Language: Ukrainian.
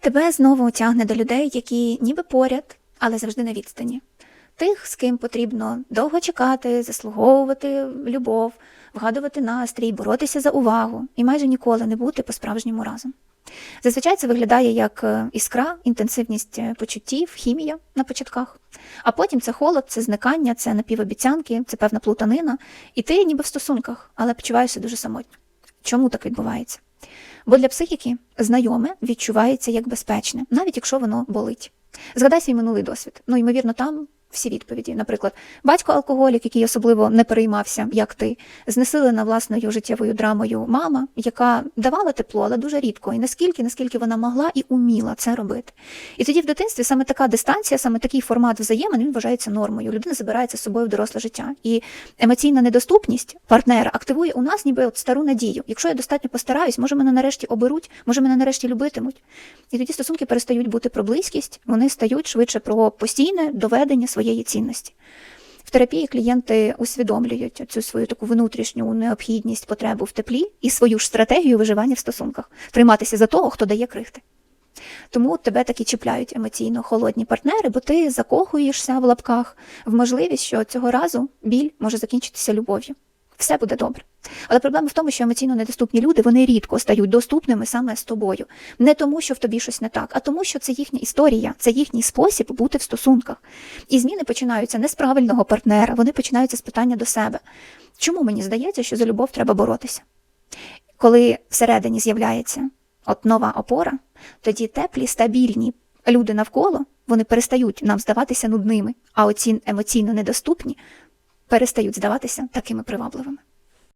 Тебе знову тягне до людей, які ніби поряд, але завжди на відстані. Тих, з ким потрібно довго чекати, заслуговувати любов, вгадувати настрій, боротися за увагу і майже ніколи не бути по-справжньому разом. Зазвичай це виглядає як е, іскра, інтенсивність е, почуттів, хімія на початках. А потім це холод, це зникання, це напівобіцянки, це певна плутанина, і ти ніби в стосунках, але почуваєшся дуже самотньо. Чому так відбувається? Бо для психіки знайоме відчувається як безпечне, навіть якщо воно болить. Згадай свій минулий досвід. Ну, ймовірно, там всі відповіді. Наприклад, батько алкоголік, який особливо не переймався, як ти, знесилена власною життєвою драмою мама, яка давала тепло, але дуже рідко, і наскільки, наскільки вона могла і уміла це робити. І тоді в дитинстві саме така дистанція, саме такий формат взаємин він вважається нормою. Людина забирається з собою в доросле життя. І емоційна недоступність партнера активує у нас ніби от стару надію. Якщо я достатньо постараюсь, може мене нарешті оберуть, може мене нарешті любитимуть. І тоді стосунки перестають бути про близькість, вони стають швидше про постійне доведення своєї цінності. В терапії клієнти усвідомлюють цю свою таку внутрішню необхідність, потребу в теплі і свою ж стратегію виживання в стосунках, триматися за того, хто дає крихти. Тому тебе такі чіпляють емоційно холодні партнери, бо ти закохуєшся в лапках в можливість, що цього разу біль може закінчитися любов'ю. Все буде добре. Але проблема в тому, що емоційно недоступні люди вони рідко стають доступними саме з тобою. Не тому, що в тобі щось не так, а тому, що це їхня історія, це їхній спосіб бути в стосунках. І зміни починаються не з правильного партнера, вони починаються з питання до себе. Чому мені здається, що за любов треба боротися? Коли всередині з'являється от нова опора, тоді теплі, стабільні люди навколо вони перестають нам здаватися нудними, а оці емоційно недоступні перестають здаватися такими привабливими.